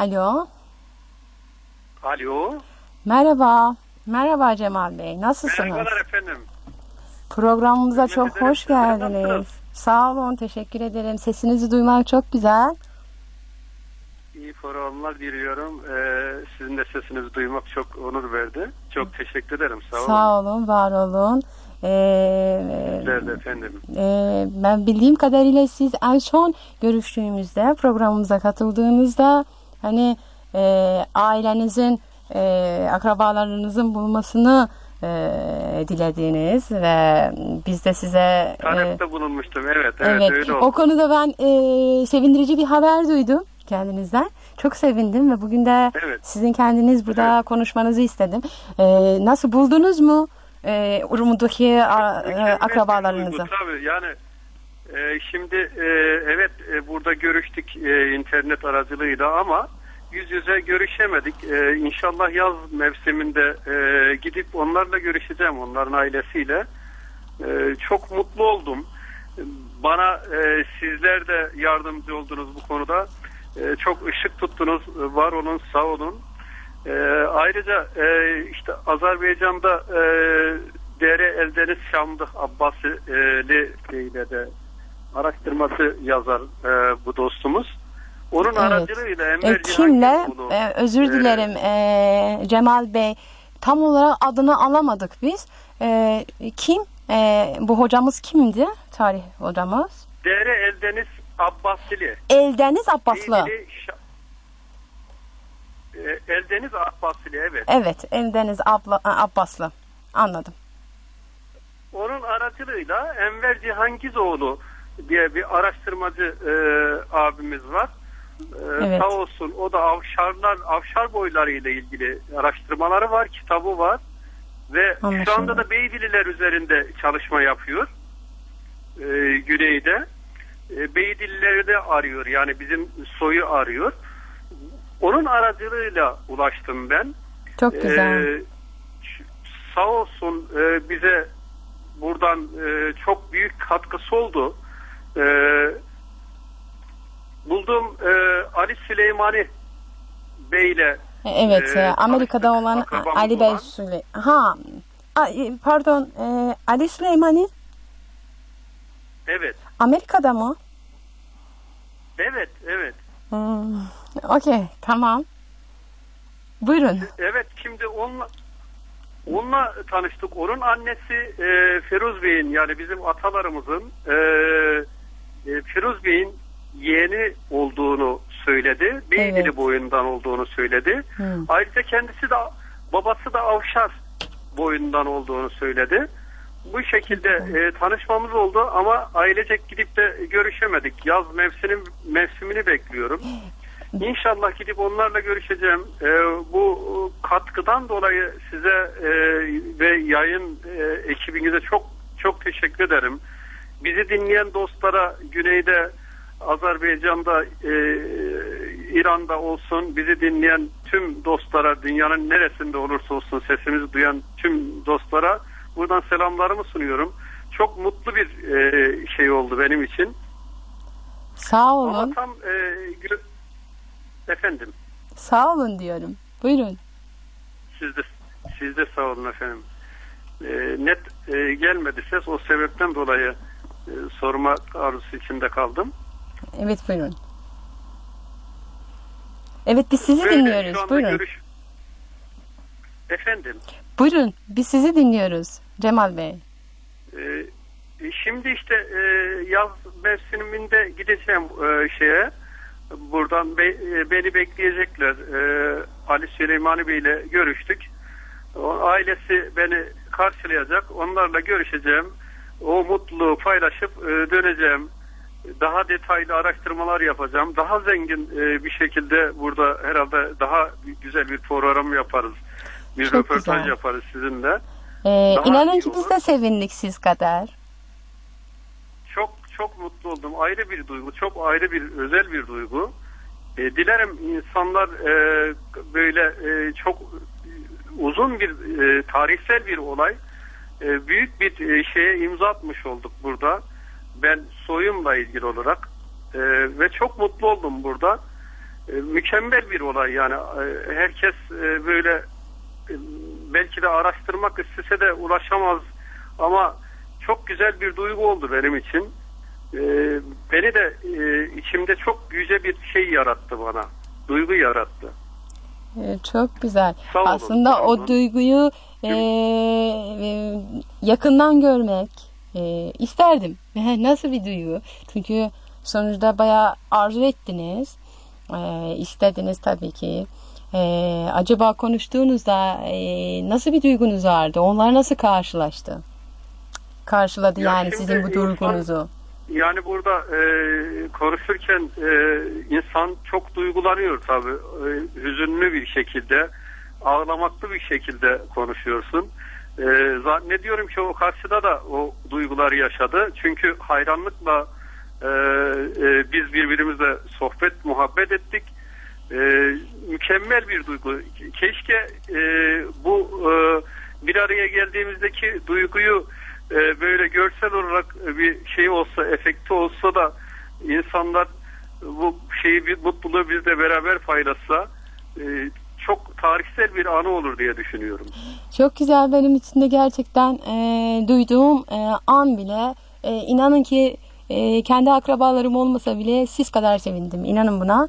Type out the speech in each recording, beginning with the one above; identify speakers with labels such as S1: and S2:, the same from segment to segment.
S1: Alo.
S2: Alo.
S1: Merhaba. Merhaba Cemal Bey. Nasılsınız?
S2: Merhabalar efendim.
S1: Programımıza
S2: Teşekkür
S1: çok
S2: ederim.
S1: hoş geldiniz.
S2: nasılsınız?
S1: Sağ olun. Teşekkür ederim. Sesinizi duymak çok güzel.
S2: İyi programlar diliyorum. Ee, sizin de sesinizi duymak çok onur verdi. Çok teşekkür ederim. Sağ olun.
S1: Sağ olun. Var olun. Ee,
S2: efendim.
S1: Ee, ben bildiğim kadarıyla siz en son görüştüğümüzde programımıza katıldığınızda hani e, ailenizin e, akrabalarınızın bulmasını e, dilediniz ve biz de size e,
S2: Talepte bulunmuştum. Evet, evet,
S1: evet
S2: öyle
S1: o
S2: oldu.
S1: konuda ben e, sevindirici bir haber duydum kendinizden. Çok sevindim ve bugün de
S2: Evet.
S1: sizin kendiniz burada konuşmanızı istedim. E, nasıl buldunuz mu e, Urum'daki e, akrabalarınızı?
S2: Tabii yani e, şimdi e, evet e, burada görüştük e, internet aracılığıyla ama yüz yüze görüşemedik. İnşallah yaz mevsiminde gidip onlarla görüşeceğim onların ailesiyle. Çok mutlu oldum. Bana sizler de yardımcı oldunuz bu konuda. Çok ışık tuttunuz. Var olun, sağ olun. Ayrıca işte Azerbaycan'da Dere Eldeniz Şamlı Abbasili ile de araştırması yazar e, bu dostumuz. Onun
S1: Evet.
S2: aracılığıyla
S1: E,
S2: Enver
S1: kimle?
S2: Cihangir
S1: E, özür
S2: e,
S1: dilerim e, Cemal Bey. Tam olarak adını alamadık biz. E, kim? E, bu hocamız kimdi? Tarih hocamız.
S2: Dere Eldeniz Abbasili.
S1: Eldeniz Abbaslı.
S2: E, Eldeniz Abbasili evet.
S1: Evet, Eldeniz Abla, Abbaslı. Anladım.
S2: Onun aracılığıyla Enver Cihangizoğlu diye bir araştırmacı e, abimiz var. E,
S1: Evet.
S2: Sağ olsun o da avşarlar, avşar boyları ile ilgili araştırmaları var, kitabı var. Ve şu
S1: Anlaşıldı.
S2: anda da Beydililer üzerinde çalışma yapıyor. E, güneyde. E, Beydilileri de arıyor. Yani bizim soyu arıyor. Onun aracılığıyla ulaştım ben.
S1: Çok güzel.
S2: Ee, ş- sağ olsun e, bize buradan e, çok büyük katkısı oldu. E, buldum e, Ali Süleymani Bey'le
S1: evet,
S2: e,
S1: e, Amerika'da olan Ali Bey. Süley. Ha, e, pardon, e, Ali Süleymani
S2: Evet,
S1: Amerika'da mı?
S2: evet, evet.
S1: Hmm, Okey, tamam. Buyurun.
S2: Evet, şimdi onunla onunla tanıştık. Onun annesi e, Firuz Bey'in yani bizim atalarımızın e, e, Firuz Bey'in yeğeni olduğunu söyledi. Beydili
S1: Evet.
S2: boyundan olduğunu söyledi.
S1: Hmm.
S2: Ayrıca kendisi de babası da Avşar boyundan olduğunu söyledi. Bu şekilde e, tanışmamız oldu ama ailecek gidip de görüşemedik. Yaz mevsimini, mevsimini bekliyorum. İnşallah gidip onlarla görüşeceğim. E, bu katkıdan dolayı size e, ve yayın e, ekibinize çok çok teşekkür ederim. Bizi dinleyen dostlara güneyde Azerbaycan'da e, İran'da olsun bizi dinleyen tüm dostlara dünyanın neresinde olursa olsun sesimizi duyan tüm dostlara buradan selamlarımı sunuyorum. Çok mutlu bir e, şey oldu benim için.
S1: Sağ
S2: Ama
S1: olun.
S2: tam e, efendim
S1: Sağ olun diyorum. Buyurun.
S2: siz de siz de sağ olun efendim. E, net e, gelmedi ses o sebepten dolayı e, sorma arzusu içinde kaldım.
S1: Evet buyurun. Evet biz sizi
S2: Böyle
S1: dinliyoruz. Buyurun.
S2: görüş- Efendim
S1: Buyurun. Biz sizi dinliyoruz. Cemal Bey.
S2: e, şimdi işte e, yaz mevsiminde gideceğim e, şeye buradan be- e, beni bekleyecekler. E, Ali Süleymani Bey ile görüştük. O, ailesi beni karşılayacak. Onlarla görüşeceğim. O mutluluğu paylaşıp e, döneceğim. Daha detaylı araştırmalar yapacağım. Daha zengin e, bir şekilde burada herhalde daha güzel bir program yaparız. Bir
S1: Çok
S2: röportaj
S1: güzel.
S2: yaparız sizinle.
S1: Ee,
S2: Daha
S1: inanın ki biz de sevindik siz kadar.
S2: Çok çok mutlu oldum. Ayrı bir duygu, çok ayrı bir özel bir duygu. E, dilerim insanlar e, böyle e, çok uzun bir e, tarihsel bir olay, e, büyük bir e, şeye imza atmış olduk burada. Ben soyumla ilgili olarak e, ve çok mutlu oldum burada. mükemmel bir olay yani herkes böyle belki de araştırmak istese de ulaşamaz ama çok güzel bir duygu oldu benim için. Beni de içimde çok yüce bir şey yarattı bana. Duygu yarattı.
S1: Ee, Çok güzel.
S2: Sağ olun,
S1: Aslında
S2: sağ
S1: o
S2: olun.
S1: duyguyu e, e, yakından görmek e, isterdim. Nasıl bir duygu? Çünkü sonuçta bayağı arzu ettiniz. E, istediniz tabii ki. E, acaba konuştuğunuzda e, nasıl bir duygunuz vardı? Onlar nasıl karşılaştı? Karşıladı
S2: Ya
S1: yani sizin bu
S2: insan-
S1: duygunuzu.
S2: Yani burada e, konuşurken e, insan çok duygulanıyor tabii. E, hüzünlü bir şekilde, ağlamaklı bir şekilde konuşuyorsun. E, zannediyorum ki o karşıda da o duyguları yaşadı. Çünkü hayranlıkla e, e, biz birbirimizle sohbet, muhabbet ettik. E, mükemmel bir duygu. Keşke e, bu e, bir araya geldiğimizdeki duyguyu e, böyle görsel olarak bir şey olsa, efekti olsa da insanlar bu şeyi bir mutluluğu bizle beraber paylaşsa e, çok tarihsel bir anı olur diye düşünüyorum.
S1: Çok güzel benim için de gerçekten e, duyduğum e, an bile e, inanın ki e, kendi akrabalarım olmasa bile siz kadar sevindim. İnanın buna.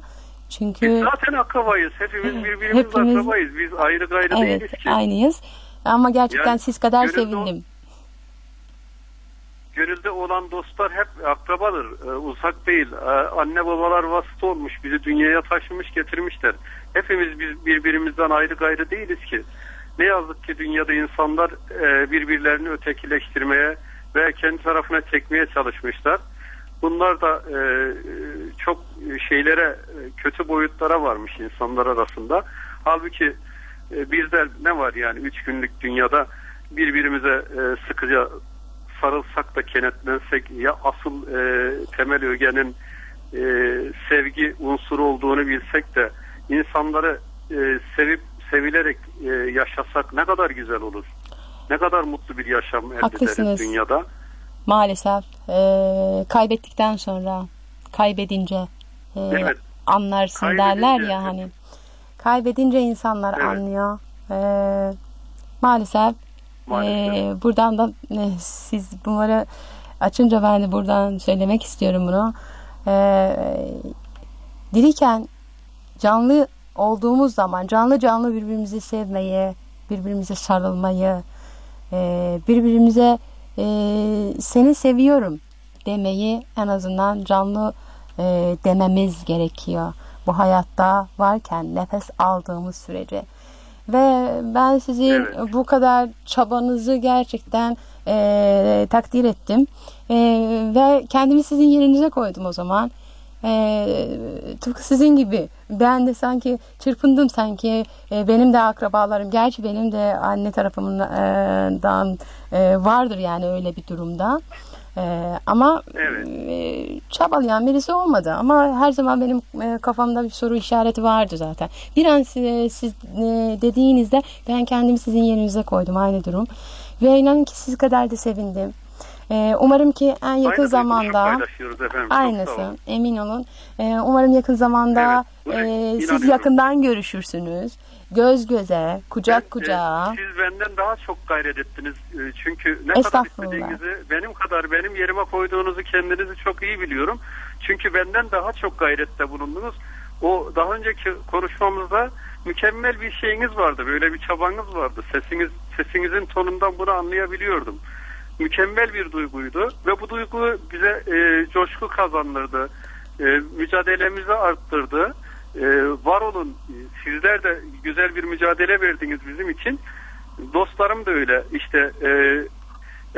S2: Biz
S1: Çünkü
S2: zaten akrabayız. Hepimiz birbirimizle
S1: Hepimiz-
S2: akrabayız. Biz ayrı gayrı değiliz
S1: evet
S2: ki.
S1: aynıyız. Ama gerçekten
S2: Yani
S1: siz kadar sevindim.
S2: Olan dostlar hep akrabadır. Ee, uzak değil. Ee, anne babalar vasıta olmuş. Bizi dünyaya taşımış getirmişler. Hepimiz biz birbirimizden ayrı gayrı değiliz ki. Ne yazık ki dünyada insanlar e, birbirlerini ötekileştirmeye ve kendi tarafına çekmeye çalışmışlar. Bunlar da e, çok şeylere, e, kötü boyutlara varmış insanlar arasında. Halbuki e, bizler ne var yani üç günlük dünyada birbirimize e, sıkıca sarılsak da kenetlensek ya asıl e, temel ögenin e, sevgi unsuru olduğunu bilsek de insanları e, sevip sevilerek e, yaşasak ne kadar güzel olur. Ne kadar mutlu bir yaşam elde ederiz dünyada.
S1: Maalesef e, kaybettikten sonra kaybedince e,
S2: Evet.
S1: anlarsın
S2: Kaybedince,
S1: derler ya
S2: evet.
S1: hani. Kaybedince insanlar
S2: Evet.
S1: anlıyor. E, maalesef
S2: Maalesef.
S1: Ee, buradan da e, siz bunları açınca ben de buradan söylemek istiyorum bunu. Ee, diriyken canlı olduğumuz zaman canlı canlı birbirimizi sevmeyi, birbirimize sarılmayı, e, birbirimize e, seni seviyorum demeyi en azından canlı e, dememiz gerekiyor. Bu hayatta varken nefes aldığımız sürece. Ve ben sizin
S2: Evet.
S1: bu kadar çabanızı gerçekten e, takdir ettim. E, ve kendimi sizin yerinize koydum o zaman. E, tıpkı sizin gibi. Ben de sanki çırpındım sanki. E, benim de akrabalarım, gerçi benim de anne tarafımdan e, vardır yani öyle bir durumda. E, ama
S2: Evet.
S1: e, çabalayan birisi olmadı ama her zaman benim e, kafamda bir soru işareti vardı zaten. Bir an siz, siz e, dediğinizde ben kendimi sizin yerinize koydum aynı durum. Ve inanın ki siz kadar da sevindim. E, umarım ki en yakın
S2: Aynı
S1: zamanda aynısı emin olun. E, umarım yakın zamanda
S2: Evet,
S1: e, siz yakından görüşürsünüz. Göz göze, kucak
S2: Ben, e,
S1: kucağa.
S2: siz benden daha çok gayret ettiniz. E, Çünkü ne kadar istediğinizi, benim kadar benim yerime koyduğunuzu kendinizi çok iyi biliyorum. Çünkü benden daha çok gayrette bulundunuz. O daha önceki konuşmamızda mükemmel bir şeyiniz vardı. Böyle bir çabanız vardı. Sesiniz sesinizin tonundan bunu anlayabiliyordum. Mükemmel bir duyguydu ve bu duygu bize e, coşku kazandırdı. E, mücadelemizi arttırdı. E, var olun. Sizler de güzel bir mücadele verdiniz bizim için. Dostlarım da öyle. İşte e,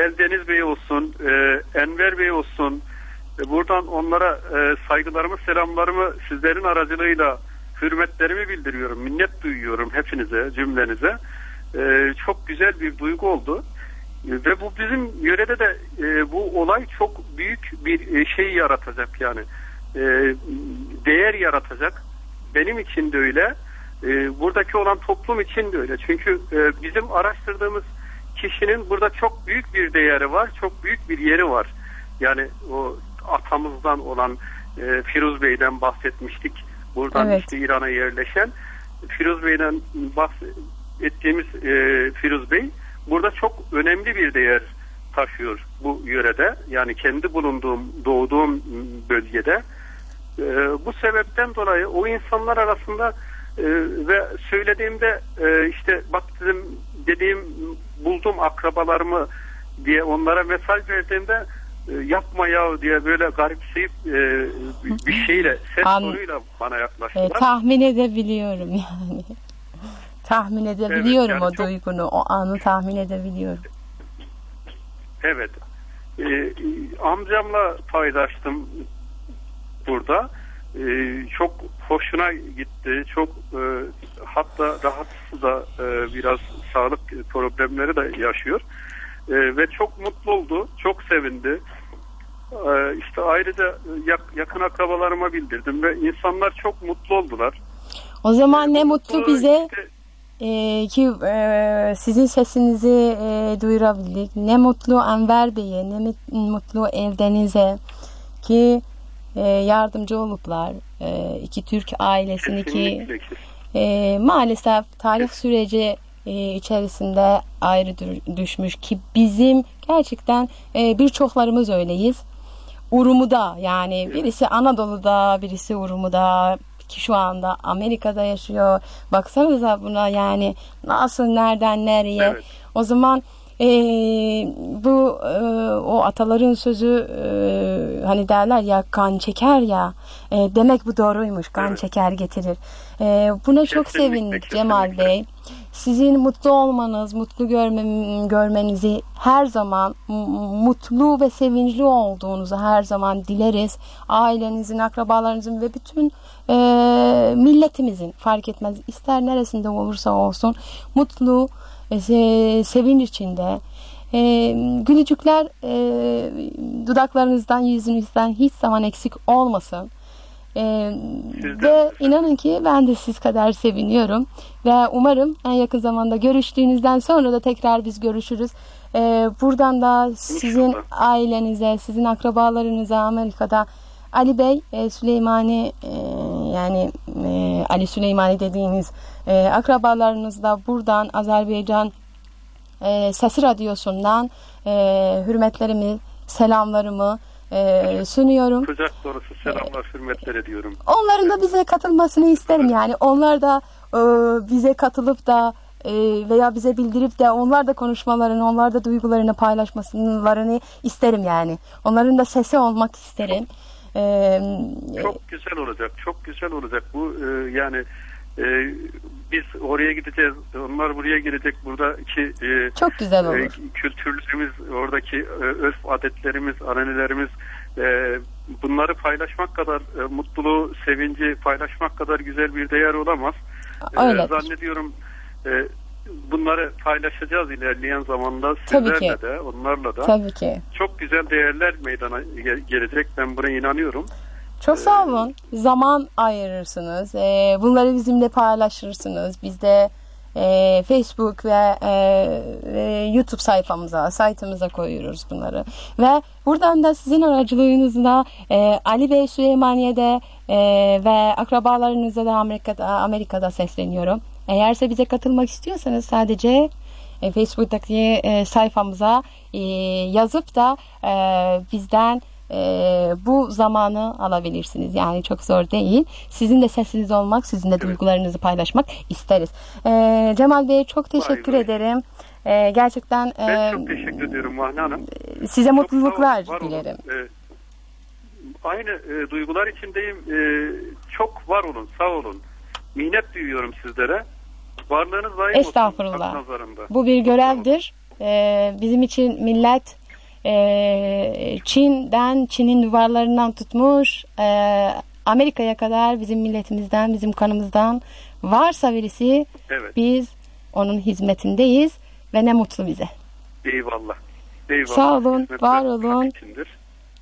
S2: Eldeniz Bey olsun, e, Enver Bey olsun. E, buradan onlara e, saygılarımı, selamlarımı sizlerin aracılığıyla hürmetlerimi bildiriyorum. Minnet duyuyorum hepinize, cümlenize. E, çok güzel bir duygu oldu. E, Ve bu bizim yörede de e, bu olay çok büyük bir e, şey yaratacak yani. E, değer yaratacak. Benim için de öyle. E, buradaki olan toplum için de öyle. Çünkü e, bizim araştırdığımız kişinin burada çok büyük bir değeri var. Çok büyük bir yeri var. Yani o atamızdan olan e, Firuz Bey'den bahsetmiştik. Buradan
S1: Evet.
S2: işte İran'a yerleşen Firuz Bey'den bahsettiğimiz e, Firuz Bey burada çok önemli bir değer taşıyor bu yörede. Yani kendi bulunduğum, doğduğum bölgede. E, bu sebepten dolayı o insanlar arasında e, ve söylediğimde e, işte bak dedim dediğim buldum akrabalarımı diye onlara mesaj verdiğimde e, yapma ya diye böyle garipseyip e, bir- şeyle ses
S1: An-
S2: tonuyla bana
S1: E,
S2: yaklaştılar.
S1: tahmin edebiliyorum yani. tahmin edebiliyorum
S2: yani
S1: o
S2: çok-
S1: duygunu, o anı tahmin edebiliyorum.
S2: Evet. Ee, amcamla paylaştım burada. Ee, çok hoşuna gitti. Çok e, hatta rahatsız da e, biraz sağlık problemleri de yaşıyor. Ee, ve çok mutlu oldu. Çok sevindi. Ee, işte ayrıca yak- yakın akrabalarıma bildirdim ve insanlar çok mutlu oldular.
S1: O zaman ne mutlu bize
S2: işte-
S1: e, ki e, sizin sesinizi e, duyurabildik. Ne mutlu Enver Bey'e, ne mutlu evdenize ki e, yardımcı oluplar. E, iki Türk ailesini ki e, maalesef tarih süreci e, içerisinde ayrı dü- düşmüş ki bizim gerçekten e, birçoklarımız öyleyiz. Urumu'da yani birisi Anadolu'da birisi Urumu'da ki şu anda Amerika'da yaşıyor. Baksanıza buna yani nasıl nereden nereye.
S2: Evet.
S1: O zaman e, bu e, o ataların sözü e, hani derler ya kan çeker ya e, demek bu doğruymuş kan
S2: Evet.
S1: çeker getirir. E, buna çok
S2: Kesinlikle,
S1: sevindik Cemal. Bey. Sizin mutlu olmanız, mutlu görmem, görmenizi her zaman mutlu ve sevinçli olduğunuzu her zaman dileriz. Ailenizin, akrabalarınızın ve bütün e, milletimizin fark etmez ister neresinde olursa olsun mutlu, e, se- sevinç içinde e, gülücükler e, dudaklarınızdan, yüzünüzden hiç zaman eksik olmasın. E, ve inanın ki ben de siz kadar seviniyorum ve umarım en yakın zamanda görüştüğünüzden sonra da tekrar biz görüşürüz. E, buradan da sizin ailenize, sizin akrabalarınıza Amerika'da Ali Bey, e, Süleymani e, yani e, Ali Süleymani dediğiniz e, akrabalarınız da buradan Azerbaycan e, Sesi Radyosu'ndan e, hürmetlerimi, selamlarımı e, sunuyorum.
S2: Kucak dolusu selamlar, hürmetler ediyorum.
S1: Onların da bize katılmasını isterim yani. Onlar da e, bize katılıp da e, veya bize bildirip de onlar da konuşmalarını, onlar da duygularını paylaşmasını isterim yani. Onların da sesi olmak isterim. E,
S2: Çok güzel olacak, çok güzel olacak. Bu e, yani e, biz oraya gideceğiz, onlar buraya gelecek. Buradaki e,
S1: çok güzel
S2: e,
S1: olur.
S2: kültürlerimiz, oradaki e, örf adetlerimiz, ananelerimiz e, bunları paylaşmak kadar e, mutluluğu, sevinci paylaşmak kadar güzel bir değer olamaz. E,
S1: Öyledir.
S2: zannediyorum e, bunları paylaşacağız ilerleyen zamanda
S1: Tabii
S2: sizlerle
S1: ki.
S2: de, onlarla da.
S1: Tabii ki.
S2: Çok güzel değerler meydana ge- gelecek. Ben buna inanıyorum.
S1: Çok sağ olun. Zaman ayırırsınız. Ee, bunları bizimle paylaşırsınız. Biz de e, Facebook ve e, e, YouTube sayfamıza, saytımıza koyuyoruz bunları. Ve buradan da sizin aracılığınızla e, Ali Bey Süleymaniye'de e, ve akrabalarınıza da Amerika'da, Amerika'da sesleniyorum. Eğerse bize katılmak istiyorsanız sadece e, Facebook'taki e, sayfamıza e, yazıp da e, bizden e, bu zamanı alabilirsiniz. Yani çok zor değil. Sizin de sesiniz olmak, sizin de duygularınızı paylaşmak isteriz. E, Cemal Bey çok teşekkür
S2: vay.
S1: ederim. E, gerçekten e,
S2: Ben çok teşekkür ediyorum Mahne Hanım.
S1: size
S2: Çok
S1: mutluluklar
S2: olun, olun.
S1: dilerim.
S2: Ee, aynı e, duygular içindeyim. Ee, çok var olun, sağ olun. Minnet duyuyorum sizlere. Varlığınız daim olsun.
S1: Estağfurullah.
S2: hak nazarımda.
S1: Bu bir görevdir. Ee, bizim için millet e, Çin'den, Çin'in duvarlarından tutmuş e, Amerika'ya kadar bizim milletimizden, bizim kanımızdan varsa birisi
S2: Evet.
S1: biz onun hizmetindeyiz ve ne mutlu bize.
S2: Eyvallah. Eyvallah.
S1: Sağ olun,
S2: Hizmetler
S1: var
S2: hak
S1: olun.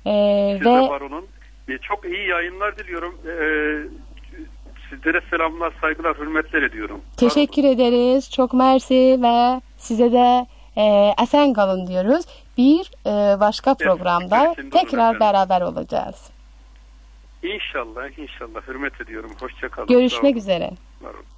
S1: Ee,
S2: Siz de
S1: ve
S2: var olun. Ee, çok iyi yayınlar diliyorum. Ee, sizlere selamlar, saygılar, hürmetler ediyorum.
S1: Teşekkür ederiz. Çok mersi ve size de e, esen kalın diyoruz. Bir e, başka programda
S2: olun
S1: tekrar beraber olacağız.
S2: İnşallah inşallah hürmet ediyorum. Hoşça kalın.
S1: Görüşmek üzere.
S2: Var olun.